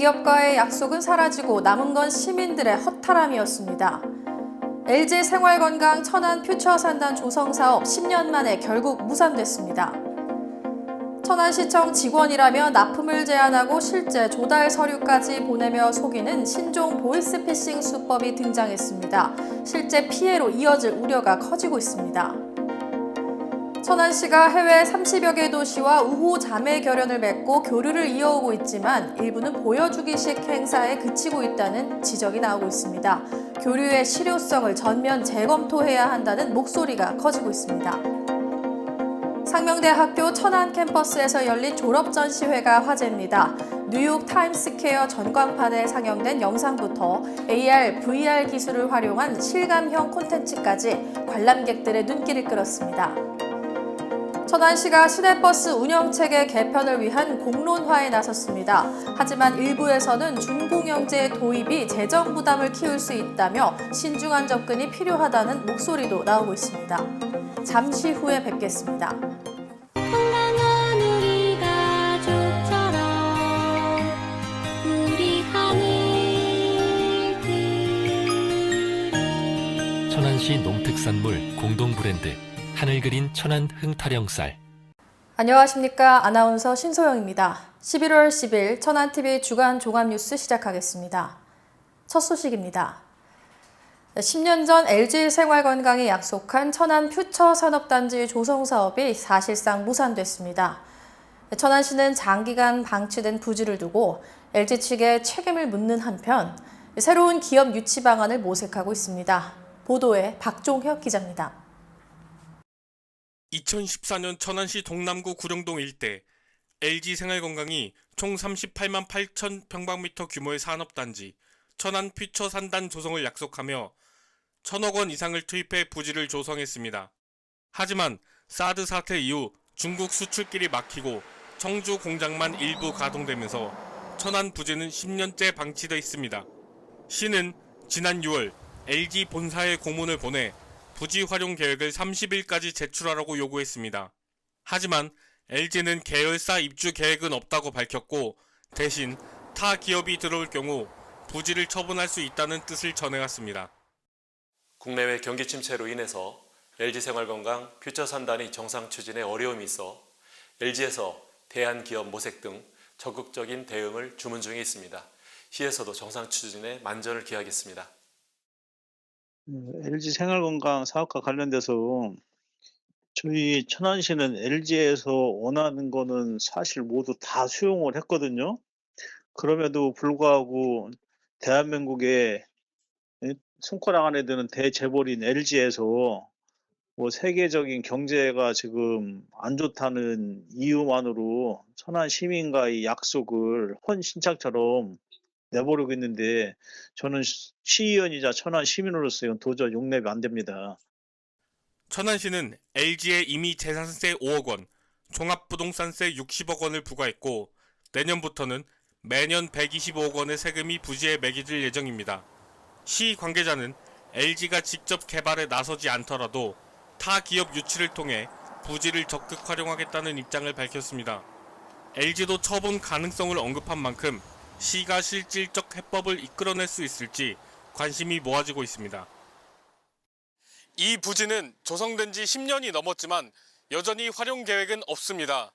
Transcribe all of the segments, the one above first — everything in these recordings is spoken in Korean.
대기업과의 약속은 사라지고 남은 건 시민들의 허탈함이었습니다. LG 생활건강 천안 퓨처 산단 조성 사업 10년 만에 결국 무산됐습니다. 천안시청 직원이라며 납품을 제안하고 실제 조달 서류까지 보내며 속이는 신종 보이스피싱 수법이 등장했습니다. 실제 피해로 이어질 우려가 커지고 있습니다. 천안시가 해외 30여 개 도시와 우호 자매 결연을 맺고 교류를 이어오고 있지만 일부는 보여주기식 행사에 그치고 있다는 지적이 나오고 있습니다. 교류의 실효성을 전면 재검토해야 한다는 목소리가 커지고 있습니다. 상명대학교 천안 캠퍼스에서 열린 졸업 전시회가 화제입니다. 뉴욕 타임스퀘어 전광판에 상영된 영상부터 AR, VR 기술을 활용한 실감형 콘텐츠까지 관람객들의 눈길을 끌었습니다. 천안 시가 시내버스 운영체계 개편을 위한 공론화에 나섰습니다. 하지만 일부에서는 준공영제 도입이 재정 부담을 키울 수 있다며 신중한 접근이 필요하다는 목소리도 나오고 있습니다. 잠시 후에 뵙겠습니다. 건강한 우리 가족처럼 우리 하늘들 천안시 농특산물 공동 브랜드 하늘 그린 천안 흥타령쌀 안녕하십니까. 아나운서 신소영입니다. 11월 10일 천안TV 주간 종합뉴스 시작하겠습니다. 첫 소식입니다. 10년 전 LG 생활건강이 약속한 천안 퓨처 산업단지 조성 사업이 사실상 무산됐습니다. 천안시는 장기간 방치된 부지를 두고 LG 측에 책임을 묻는 한편 새로운 기업 유치 방안을 모색하고 있습니다. 보도에 박종혁 기자입니다. 2014년 천안시 동남구 구령동 일대 LG 생활건강이 총 38만 8천 평방미터 규모의 산업단지 천안 퓨처 산단 조성을 약속하며 천억 원 이상을 투입해 부지를 조성했습니다. 하지만 사드 사태 이후 중국 수출길이 막히고 청주 공장만 일부 가동되면서 천안 부지는 10년째 방치돼 있습니다. 시는 지난 6월 LG 본사에 공문을 보내 부지 활용 계획을 30일까지 제출하라고 요구했습니다. 하지만 LG는 계열사 입주 계획은 없다고 밝혔고 대신 타 기업이 들어올 경우 부지를 처분할 수 있다는 뜻을 전해왔습니다. 국내외 경기 침체로 인해서 LG생활건강 퓨처 산단이 정상 추진에 어려움이 있어 LG에서 대한기업 모색 등 적극적인 대응을 주문 중에 있습니다. 시에서도 정상 추진에 만전을 기하겠습니다. LG 생활건강 사업과 관련돼서 저희 천안시는 LG에서 원하는 거는 사실 모두 다 수용을 했거든요. 그럼에도 불구하고 대한민국의 예, 손가락 안에 드는 대재벌인 LG에서 뭐 세계적인 경제가 지금 안 좋다는 이유만으로 천안 시민과의 약속을 헌신짝처럼 내버리고 있는데 저는 시- 시의원이자 천안 시민으로서 이건 도저히 용납이 안 됩니다. 천안시는 LG에 이미 재산세 5억 원, 종합부동산세 60억 원을 부과했고 내년부터는 매년 125억 원의 세금이 부지에 매겨질 예정입니다. 시 관계자는 LG가 직접 개발에 나서지 않더라도 타 기업 유치를 통해 부지를 적극 활용하겠다는 입장을 밝혔습니다. LG도 처분 가능성을 언급한 만큼 시가 실질적 해법을 이끌어낼 수 있을지 관심이 모아지고 있습니다. 이 부지는 조성된 지 10년이 넘었지만 여전히 활용 계획은 없습니다.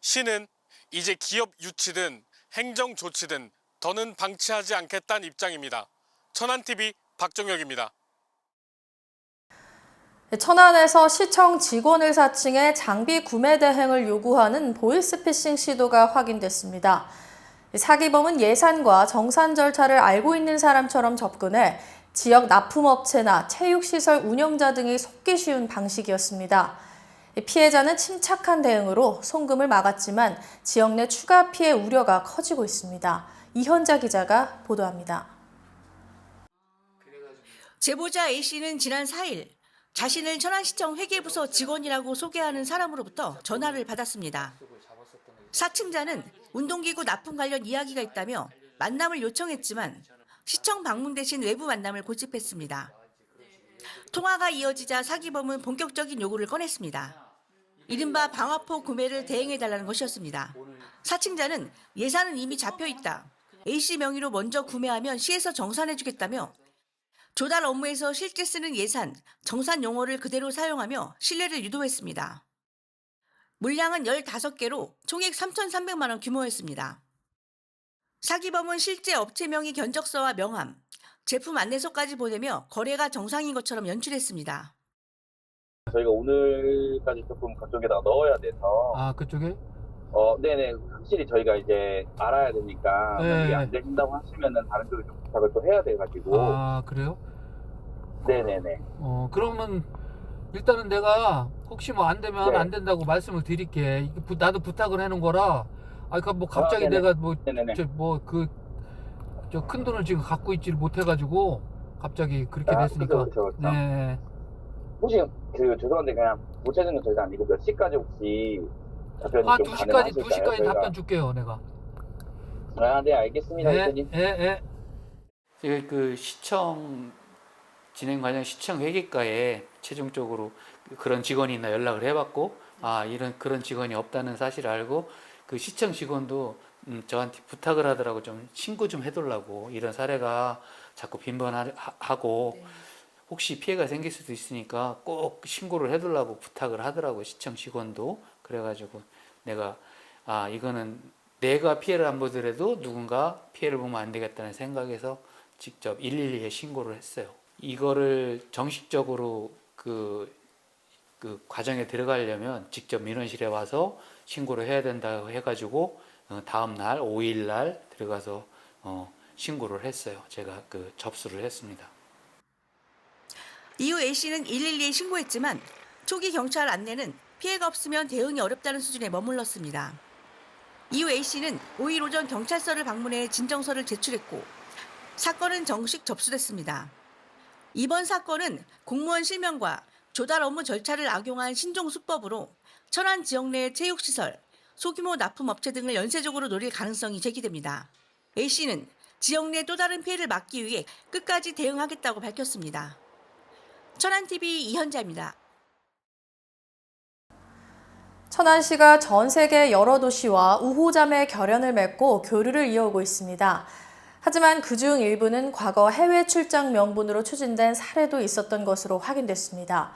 시는 이제 기업 유치든 행정 조치든 더는 방치하지 않겠다는 입장입니다. 천안TV 박정혁입니다. 천안에서 시청 직원을 사칭해 장비 구매 대행을 요구하는 보이스피싱 시도가 확인됐습니다. 사기범은 예산과 정산 절차를 알고 있는 사람처럼 접근해 지역 납품업체나 체육시설 운영자 등이 속기 쉬운 방식이었습니다. 피해자는 침착한 대응으로 송금을 막았지만 지역 내 추가 피해 우려가 커지고 있습니다. 이현자 기자가 보도합니다. 제보자 A씨는 지난 4일 자신을 천안시청 회계부서 직원이라고 소개하는 사람으로부터 전화를 받았습니다. 사칭자는 운동기구 납품 관련 이야기가 있다며 만남을 요청했지만 시청 방문 대신 외부 만남을 고집했습니다. 통화가 이어지자 사기범은 본격적인 요구를 꺼냈습니다. 이른바 방화포 구매를 대행해달라는 것이었습니다. 사칭자는 예산은 이미 잡혀 있다. A씨 명의로 먼저 구매하면 시에서 정산해주겠다며 조달 업무에서 실제 쓰는 예산, 정산 용어를 그대로 사용하며 신뢰를 유도했습니다. 물량은 15개로 총액 3,300만 원 규모였습니다. 사기범은 실제 업체 명의 견적서와 명함, 제품 안내서까지 보내며 거래가 정상인 것처럼 연출했습니다. 저희가 오늘까지 조금 그쪽에다가 넣어야 돼서 아 그쪽에? 어 네네 확실히 저희가 이제 알아야 되니까 네. 안 된다고 하시면은 다른 쪽에 좀 부탁을 또 해야 돼가지고 아 그래요? 네네네 어 그러면 일단은 내가 혹시 뭐 안 되면 네. 안 된다고 말씀을 드릴게. 부- 나도 부탁을 해놓은 거라. 아 그러니까 뭐 갑자기 네네. 내가 뭐 네네네 저 뭐 그 저 큰 돈을 지금 갖고 있지를 못해가지고 갑자기 그렇게 아, 됐으니까. 그죠, 그죠, 그죠. 네. 혹시 그 죄송한데 그냥 구체적인 절대 아니고 몇 시까지 혹시 답변이 아좀 2시까지 가능하실까요? 2시까지 저희가? 답변 줄게요 내가. 아 네 알겠습니다 예, 대표님 예, 예. 그 시청 진행 과정 시청 회계과에 최종적으로 그런 직원이 있나 연락을 해봤고 아 이런 그런 직원이 없다는 사실을 알고 그 시청 직원도 음, 저한테 부탁을 하더라고 좀 신고 좀 해달라고 이런 사례가 자꾸 빈번하고 혹시 피해가 생길 수도 있으니까 꼭 신고를 해달라고 부탁을 하더라고 시청 직원도 그래가지고 내가 아 이거는 내가 피해를 안 보더라도 누군가 피해를 보면 안 되겠다는 생각에서 직접 112에 신고를 했어요. 이거를 정식적으로 그, 그 과정에 들어가려면 직접 민원실에 와서 신고를 해야 된다고 해가지고 어, 다음 날 5일 날 들어가서 어, 신고를 했어요. 제가 그 접수를 했습니다. 이후 A씨는 112에 신고했지만 초기 경찰 안내는 피해가 없으면 대응이 어렵다는 수준에 머물렀습니다. 이후 A씨는 5일 오전 경찰서를 방문해 진정서를 제출했고 사건은 정식 접수됐습니다. 이번 사건은 공무원 실명과 조달 업무 절차를 악용한 신종 수법으로 천안 지역 내 체육시설, 소규모 납품업체 등을 연쇄적으로 노릴 가능성이 제기됩니다. A씨는 지역 내 또 다른 피해를 막기 위해 끝까지 대응하겠다고 밝혔습니다. 천안TV 이현자입니다. 천안시가 전 세계 여러 도시와 우호자매 결연을 맺고 교류를 이어오고 있습니다. 하지만 그중 일부는 과거 해외 출장 명분으로 추진된 사례도 있었던 것으로 확인됐습니다.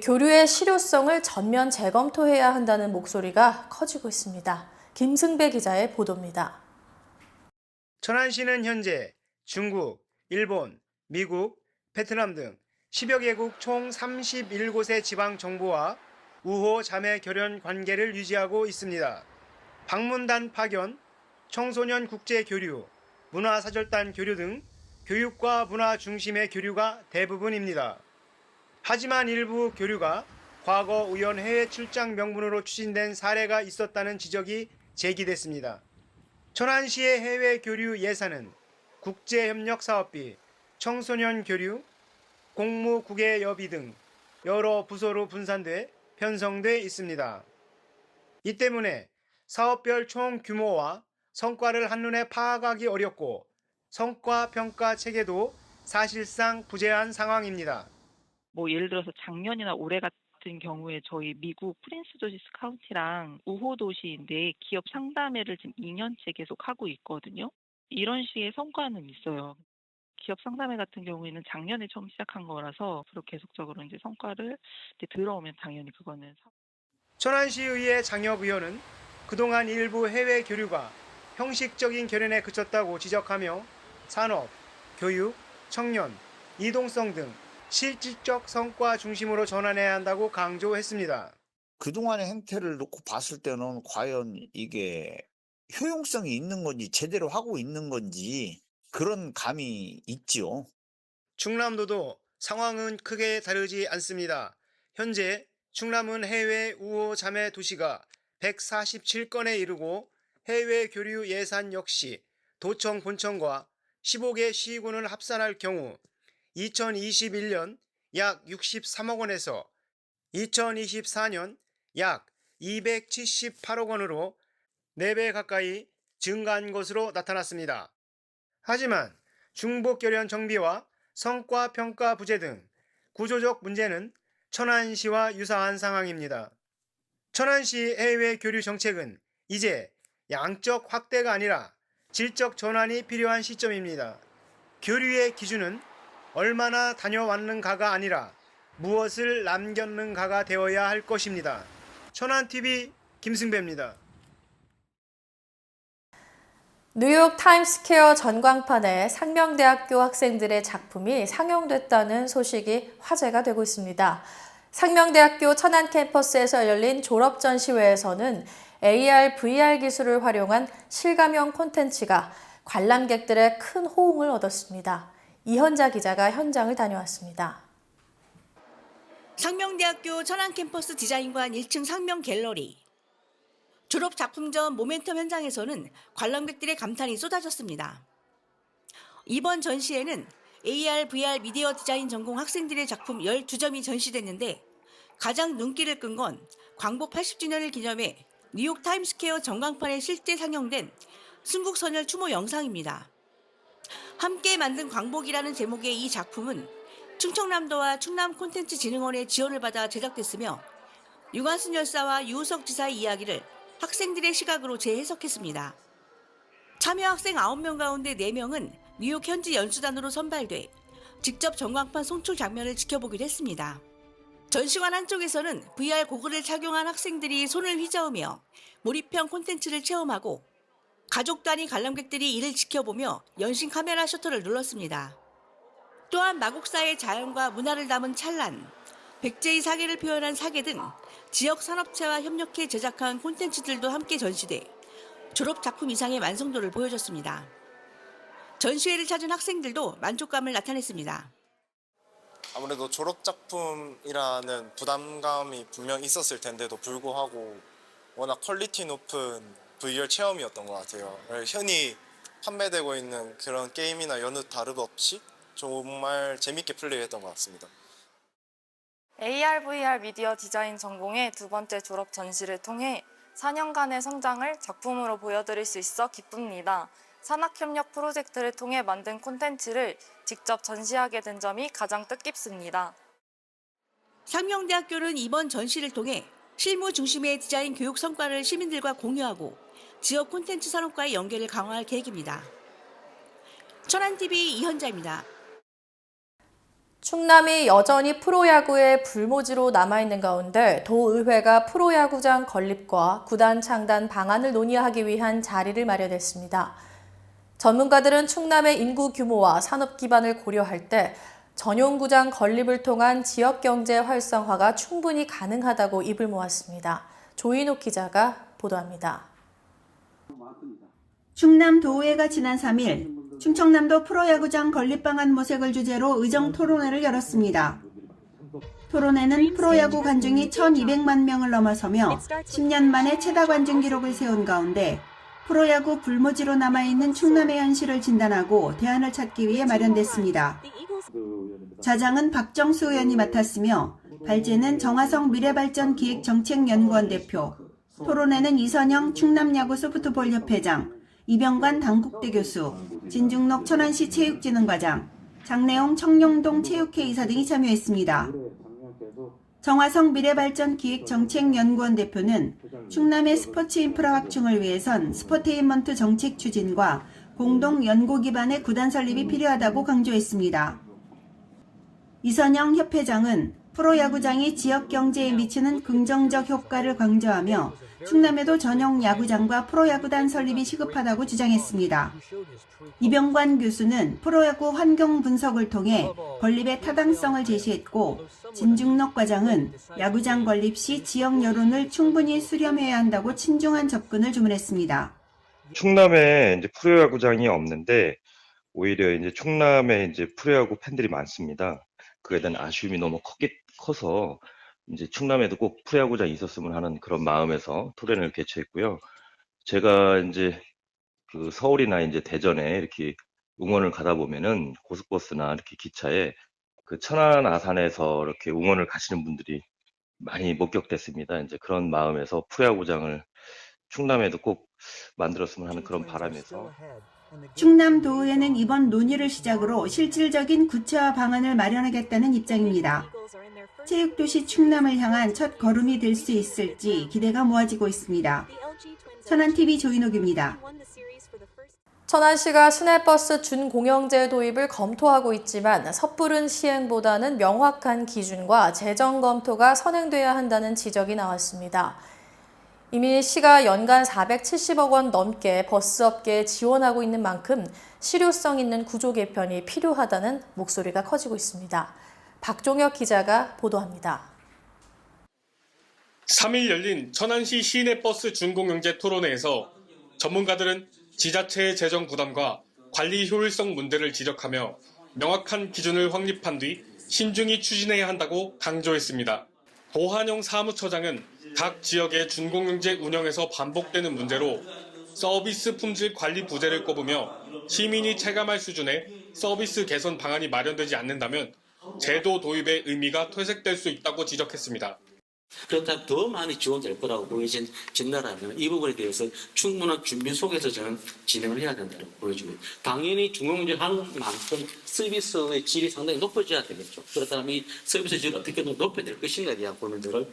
교류의 실효성을 전면 재검토해야 한다는 목소리가 커지고 있습니다. 김승배 기자의 보도입니다. 천안시는 현재 중국, 일본, 미국, 베트남 등 10여 개국 총 31곳의 지방 정부와 우호 자매 결연 관계를 유지하고 있습니다. 방문단 파견, 청소년 국제 교류, 문화사절단 교류 등 교육과 문화 중심의 교류가 대부분입니다. 하지만 일부 교류가 과거 우연 해외 출장 명분으로 추진된 사례가 있었다는 지적이 제기됐습니다. 천안시의 해외 교류 예산은 국제협력 사업비, 청소년 교류, 공무국외 여비 등 여러 부서로 분산돼 편성돼 있습니다. 이 때문에 사업별 총 규모와 성과를 한눈에 파악하기 어렵고 성과 평가 체계도 사실상 부재한 상황입니다. 뭐 예를 들어서 작년이나 올해 같은 경우에 저희 미국 프린스 조지스 카운티랑 우호 도시인데 기업 상담회를 지금 2년째 계속 하고 있거든요. 이런 식의 성과는 있어요. 기업 상담회 같은 경우에는 작년에 처음 시작한 거라서 앞으로 계속적으로 이제 성과를 이제 들어오면 당연히 그거는 천안시의회 장혁 의원은 그동안 일부 해외 교류가 형식적인 결연에 그쳤다고 지적하며 산업, 교육, 청년, 이동성 등 실질적 성과 중심으로 전환해야 한다고 강조했습니다. 그동안의 행태를 놓고 봤을 때는 과연 이게 효용성이 있는 건지 제대로 하고 있는 건지 그런 감이 있지요. 충남도도 상황은 크게 다르지 않습니다. 현재 충남은 해외 우호 자매 도시가 147건에 이르고 해외 교류 예산 역시 도청 본청과 15개 시군을 합산할 경우 2021년 약 63억 원에서 2024년 약 278억 원으로 4배 가까이 증가한 것으로 나타났습니다. 하지만 중복결연 정비와 성과 평가 부재 등 구조적 문제는 천안시와 유사한 상황입니다. 천안시 해외 교류 정책은 이제 양적 확대가 아니라 질적 전환이 필요한 시점입니다. 교류의 기준은 얼마나 다녀왔는가가 아니라 무엇을 남겼는가가 되어야 할 것입니다. 천안TV 김승배입니다. 뉴욕 타임스퀘어 전광판에 상명대학교 학생들의 작품이 상영됐다는 소식이 화제가 되고 있습니다. 상명대학교 천안 캠퍼스에서 열린 졸업 전시회에서는 AR, VR 기술을 활용한 실감형 콘텐츠가 관람객들의 큰 호응을 얻었습니다. 이현자 기자가 현장을 다녀왔습니다. 상명대학교 천안 캠퍼스 디자인관 1층 상명 갤러리. 졸업 작품전 모멘텀 현장에서는 관람객들의 감탄이 쏟아졌습니다. 이번 전시회는 AR, VR 미디어 디자인 전공 학생들의 작품 12점이 전시됐는데 가장 눈길을 끈 건 광복 80주년을 기념해 뉴욕 타임스퀘어 전광판에 실제 상영된 순국선열 추모 영상입니다. 함께 만든 광복이라는 제목의 이 작품은 충청남도와 충남 콘텐츠 진흥원의 지원을 받아 제작됐으며 유관순 열사와 유우석 지사의 이야기를 학생들의 시각으로 재해석했습니다. 참여 학생 9명 가운데 4명은 뉴욕 현지 연수단으로 선발돼 직접 전광판 송출 장면을 지켜보기도 했습니다. 전시관 한쪽에서는 VR 고글을 착용한 학생들이 손을 휘저으며 몰입형 콘텐츠를 체험하고 가족 단위 관람객들이 이를 지켜보며 연신 카메라 셔터를 눌렀습니다. 또한 마곡사의 자연과 문화를 담은 찬란, 백제의 사계를 표현한 사계 등 지역 산업체와 협력해 제작한 콘텐츠들도 함께 전시돼 졸업 작품 이상의 완성도를 보여줬습니다. 전시회를 찾은 학생들도 만족감을 나타냈습니다. 아무래도 졸업 작품이라는 부담감이 분명 있었을 텐데도 불구하고 워낙 퀄리티 높은 VR 체험이었던 것 같아요. 흔히 판매되고 있는 그런 게임이나 여느 다름 없이 정말 재밌게 플레이했던 것 같습니다. AR, VR 미디어 디자인 전공의 두 번째 졸업 전시를 통해 4년간의 성장을 작품으로 보여드릴 수 있어 기쁩니다. 산학협력 프로젝트를 통해 만든 콘텐츠를 직접 전시하게 된 점이 가장 뜻깊습니다. 상명대학교는 이번 전시를 통해 실무 중심의 디자인 교육 성과를 시민들과 공유하고 지역 콘텐츠 산업과의 연계를 강화할 계획입니다. 천안TV 이현자입니다. 충남이 여전히 프로야구의 불모지로 남아있는 가운데 도의회가 프로야구장 건립과 구단 창단 방안을 논의하기 위한 자리를 마련했습니다. 전문가들은 충남의 인구 규모와 산업 기반을 고려할 때 전용구장 건립을 통한 지역 경제 활성화가 충분히 가능하다고 입을 모았습니다. 조인옥 기자가 보도합니다. 충남 도의회가 지난 3일 충청남도 프로야구장 건립 방안 모색을 주제로 의정 토론회를 열었습니다. 토론회는 프로야구 관중이 1,200만 명을 넘어서며 10년 만에 최다 관중 기록을 세운 가운데 프로야구 불모지로 남아있는 충남의 현실을 진단하고 대안을 찾기 위해 마련됐습니다. 자장은 박정수 의원이 맡았으며 발제는 정화성 미래발전 기획정책연구원 대표, 토론회는 이선영 충남야구 소프트볼 협회장, 이병관 당국대 교수, 진중록 천안시 체육진흥과장, 장래용 청룡동 체육회 이사 등이 참여했습니다. 정화성 미래발전 기획정책연구원 대표는 충남의 스포츠 인프라 확충을 위해선 스포테인먼트 정책 추진과 공동 연구 기반의 구단 설립이 필요하다고 강조했습니다. 이선영 협회장은 프로야구장이 지역 경제에 미치는 긍정적 효과를 강조하며 충남에도 전용 야구장과 프로야구단 설립이 시급하다고 주장했습니다. 이병관 교수는 프로야구 환경 분석을 통해 건립의 타당성을 제시했고 진중록 과장은 야구장 건립 시 지역 여론을 충분히 수렴해야 한다고 친중한 접근을 주문했습니다. 충남에 이제 프로야구장이 없는데 오히려 이제 충남에 이제 프로야구 팬들이 많습니다. 그에 대한 아쉬움이 너무 컸기, 커서 이제 충남에도 꼭 프로야구장이 있었으면 하는 그런 마음에서 토론을 개최했고요. 제가 이제 그 서울이나 이제 대전에 이렇게 응원을 가다 보면은 고속버스나 이렇게 기차에 그 천안 아산에서 이렇게 응원을 가시는 분들이 많이 목격됐습니다. 이제 그런 마음에서 프로야구장을 충남에도 꼭 만들었으면 하는 그런 바람에서 충남 도의회는 이번 논의를 시작으로 실질적인 구체화 방안을 마련하겠다는 입장입니다. 체육도시 충남을 향한 첫 걸음이 될 수 있을지 기대가 모아지고 있습니다. 천안TV 조인옥입니다. 천안시가 시내버스 준공영제 도입을 검토하고 있지만 섣부른 시행보다는 명확한 기준과 재정 검토가 선행돼야 한다는 지적이 나왔습니다. 이미 시가 연간 470억 원 넘게 버스업계에 지원하고 있는 만큼 실효성 있는 구조 개편이 필요하다는 목소리가 커지고 있습니다. 박종혁 기자가 보도합니다. 3일 열린 천안시 시내버스 준공영제 토론회에서 전문가들은 지자체의 재정 부담과 관리 효율성 문제를 지적하며 명확한 기준을 확립한 뒤 신중히 추진해야 한다고 강조했습니다. 도한영 사무처장은 각 지역의 준공영제 운영에서 반복되는 문제로 서비스 품질 관리 부재를 꼽으며 시민이 체감할 수준의 서비스 개선 방안이 마련되지 않는다면 제도 도입의 의미가 퇴색될 수 있다고 지적했습니다. 그렇다면 더 많이 지원될 거라고 보여진 진다라면 이 부분에 대해서 충분한 준비 속에서 저는 진행을 해야 된다고 보여지고 당연히 중공제 하는 만큼 서비스의 질이 상당히 높아져야 되겠죠. 그렇다면 이 서비스 질을 어떻게 높여야 될 것인가에 대한 고민들을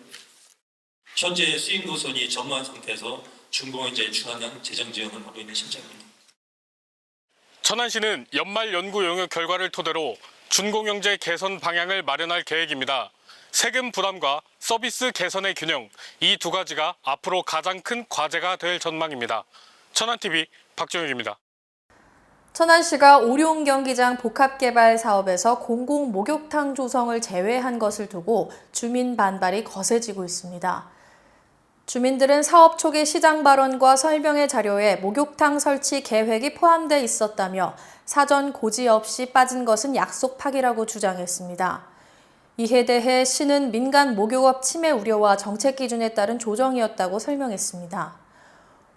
현재 수익 노선이 전무한 상태에서 준공영제에 준하는 재정 지원을 하고 있는 실정입니다. 천안시는 연말 연구 용역 결과를 토대로 준공영제 개선 방향을 마련할 계획입니다. 세금 부담과 서비스 개선의 균형, 이 두 가지가 앞으로 가장 큰 과제가 될 전망입니다. 천안TV 박정혁입니다. 천안시가 오룡 경기장 복합개발 사업에서 공공 목욕탕 조성을 제외한 것을 두고 주민 반발이 거세지고 있습니다. 주민들은 사업 초기 시장 발언과 설명의 자료에 목욕탕 설치 계획이 포함돼 있었다며 사전 고지 없이 빠진 것은 약속 파기라고 주장했습니다. 이에 대해 시는 민간 목욕업 침해 우려와 정책 기준에 따른 조정이었다고 설명했습니다.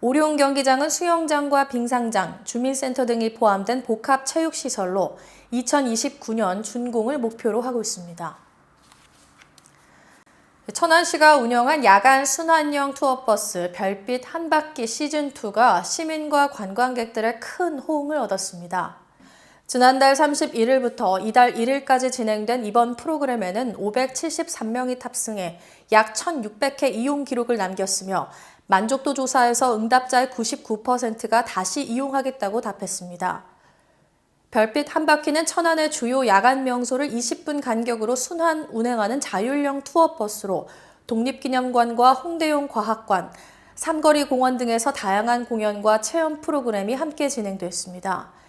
오룡 경기장은 수영장과 빙상장, 주민센터 등이 포함된 복합 체육시설로 2029년 준공을 목표로 하고 있습니다. 천안시가 운영한 야간 순환형 투어버스 별빛 한 바퀴 시즌2가 시민과 관광객들의 큰 호응을 얻었습니다. 지난달 31일부터 이달 1일까지 진행된 이번 프로그램에는 573명이 탑승해 약 1,600회 이용 기록을 남겼으며 만족도 조사에서 응답자의 99%가 다시 이용하겠다고 답했습니다. 별빛 한 바퀴는 천안의 주요 야간 명소를 20분 간격으로 순환 운행하는 자율형 투어버스로 독립기념관과 홍대용 과학관, 삼거리 공원 등에서 다양한 공연과 체험 프로그램이 함께 진행됐습니다.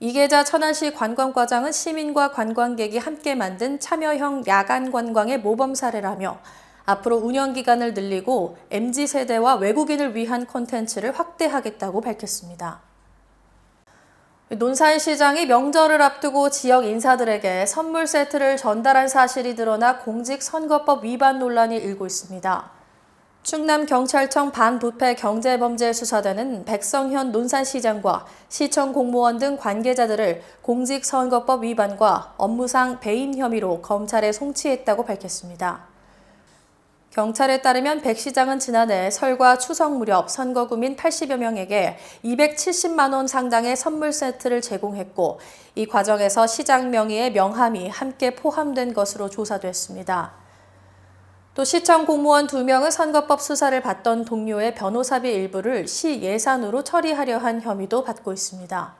이계자 천안시 관광과장은 시민과 관광객이 함께 만든 참여형 야간 관광의 모범 사례라며 앞으로 운영 기간을 늘리고 MZ세대와 외국인을 위한 콘텐츠를 확대하겠다고 밝혔습니다. 논산 시장이 명절을 앞두고 지역 인사들에게 선물 세트를 전달한 사실이 드러나 공직선거법 위반 논란이 일고 있습니다. 충남경찰청 반부패 경제범죄 수사대는 백성현 논산시장과 시청 공무원 등 관계자들을 공직선거법 위반과 업무상 배임 혐의로 검찰에 송치했다고 밝혔습니다. 경찰에 따르면 백 시장은 지난해 설과 추석 무렵 선거구민 80여 명에게 270만 원 상당의 선물 세트를 제공했고 이 과정에서 시장 명의의 명함이 함께 포함된 것으로 조사됐습니다. 또 시청 공무원 2명은 선거법 수사를 받던 동료의 변호사비 일부를 시 예산으로 처리하려 한 혐의도 받고 있습니다.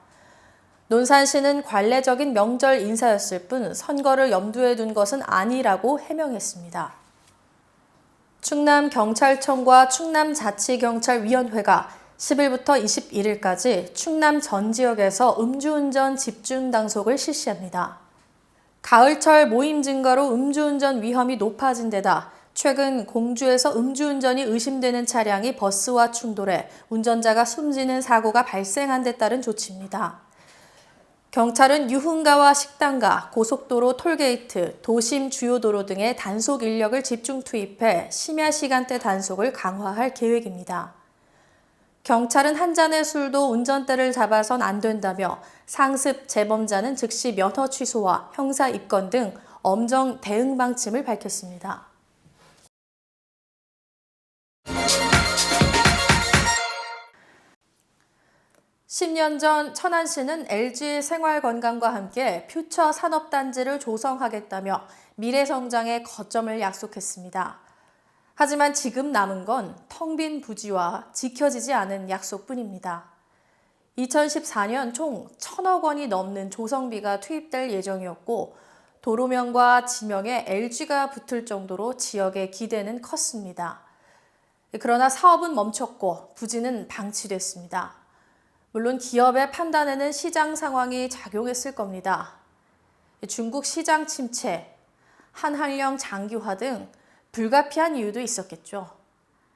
논산시는 관례적인 명절 인사였을 뿐 선거를 염두에 둔 것은 아니라고 해명했습니다. 충남 경찰청과 충남 자치경찰위원회가 10일부터 21일까지 충남 전 지역에서 음주운전 집중 단속을 실시합니다. 가을철 모임 증가로 음주운전 위험이 높아진 데다 최근 공주에서 음주운전이 의심되는 차량이 버스와 충돌해 운전자가 숨지는 사고가 발생한 데 따른 조치입니다. 경찰은 유흥가와 식당가, 고속도로 톨게이트, 도심 주요 도로 등의 단속 인력을 집중 투입해 심야 시간대 단속을 강화할 계획입니다. 경찰은 한 잔의 술도 운전대를 잡아선 안 된다며 상습 재범자는 즉시 면허 취소와 형사 입건 등 엄정 대응 방침을 밝혔습니다. 10년 전 천안시는 LG 생활건강과 함께 퓨처 산업단지를 조성하겠다며 미래 성장의 거점을 약속했습니다. 하지만 지금 남은 건 텅 빈 부지와 지켜지지 않은 약속뿐입니다. 2014년 총 1천억 원이 넘는 조성비가 투입될 예정이었고 도로명과 지명에 LG가 붙을 정도로 지역의 기대는 컸습니다. 그러나 사업은 멈췄고 부지는 방치됐습니다. 물론 기업의 판단에는 시장 상황이 작용했을 겁니다. 중국 시장 침체, 한한령 장기화 등 불가피한 이유도 있었겠죠.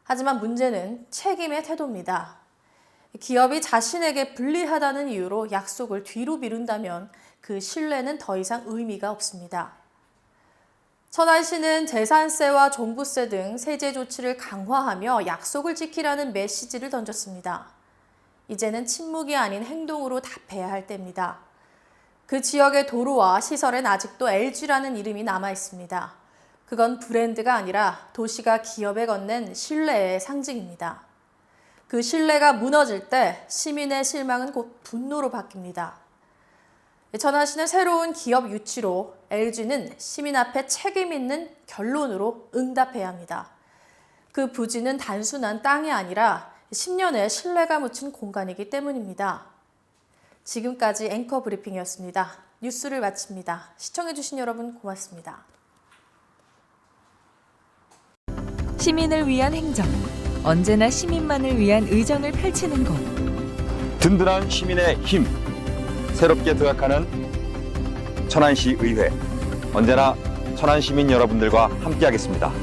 하지만 문제는 책임의 태도입니다. 기업이 자신에게 불리하다는 이유로 약속을 뒤로 미룬다면 그 신뢰는 더 이상 의미가 없습니다. 천안 시는 재산세와 종부세 등 세제 조치를 강화하며 약속을 지키라는 메시지를 던졌습니다. 이제는 침묵이 아닌 행동으로 답해야 할 때입니다. 그 지역의 도로와 시설엔 아직도 LG라는 이름이 남아 있습니다. 그건 브랜드가 아니라 도시가 기업에 건넨 신뢰의 상징입니다. 그 신뢰가 무너질 때 시민의 실망은 곧 분노로 바뀝니다. 천안시는 새로운 기업 유치로 LG는 시민 앞에 책임 있는 결론으로 응답해야 합니다. 그 부지는 단순한 땅이 아니라 10년의 신뢰가 묻힌 공간이기 때문입니다. 지금까지 앵커 브리핑이었습니다. 뉴스를 마칩니다. 시청해주신 여러분 고맙습니다. 시민을 위한 행정, 언제나 시민만을 위한 의정을 펼치는 곳. 든든한 시민의 힘, 새롭게 도약하는 천안시 의회. 언제나 천안 시민 여러분들과 함께하겠습니다.